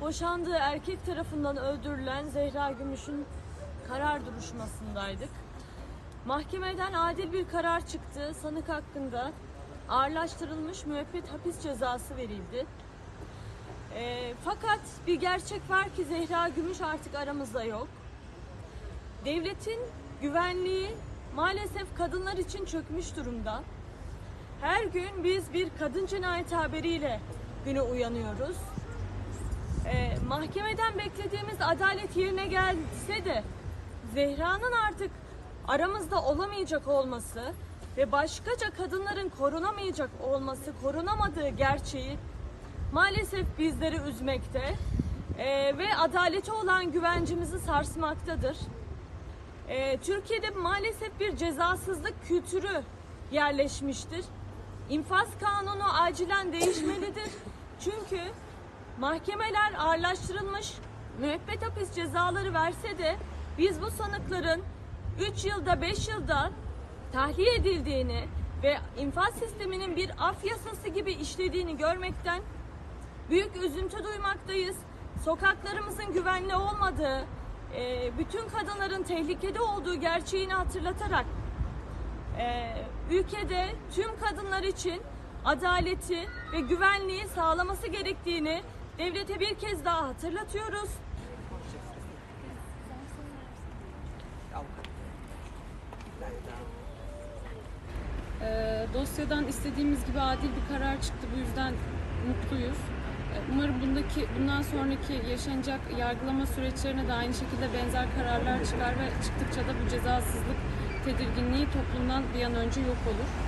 Boşandığı erkek tarafından öldürülen Zehra Gümüş'ün karar duruşmasındaydık. Mahkemeden adil bir karar çıktı. Sanık hakkında ağırlaştırılmış müebbet hapis cezası verildi. E, fakat bir gerçek var ki Zehra Gümüş artık aramızda yok. Devletin güvenliği maalesef kadınlar için çökmüş durumda. Her gün biz bir kadın cinayeti haberiyle güne uyanıyoruz. Ee, mahkemeden beklediğimiz adalet yerine gelse de Zehra'nın artık aramızda olamayacak olması ve başkaca kadınların korunamayacak olması, korunamadığı gerçeği maalesef bizleri üzmekte ee, ve adalete olan güvencimizi sarsmaktadır. Ee, Türkiye'de maalesef bir cezasızlık kültürü yerleşmiştir. İnfaz kanunu acilen değişmelidir. Çünkü mahkemeler ağırlaştırılmış müebbet hapis cezaları verse de biz bu sanıkların 3 yılda 5 yılda tahliye edildiğini ve infaz sisteminin bir af yasası gibi işlediğini görmekten büyük üzüntü duymaktayız. Sokaklarımızın güvenli olmadığı, e, bütün kadınların tehlikede olduğu gerçeğini hatırlatarak e, ülkede tüm kadınlar için adaleti ve güvenliği sağlaması gerektiğini devlete bir kez daha hatırlatıyoruz. Ee, dosyadan istediğimiz gibi adil bir karar çıktı. Bu yüzden mutluyuz. Ee, Umarım bundaki bundan sonraki yaşanacak yargılama süreçlerine de aynı şekilde benzer kararlar çıkar ve çıktıkça da bu cezasızlık tedirginliği toplumdan bir an önce yok olur.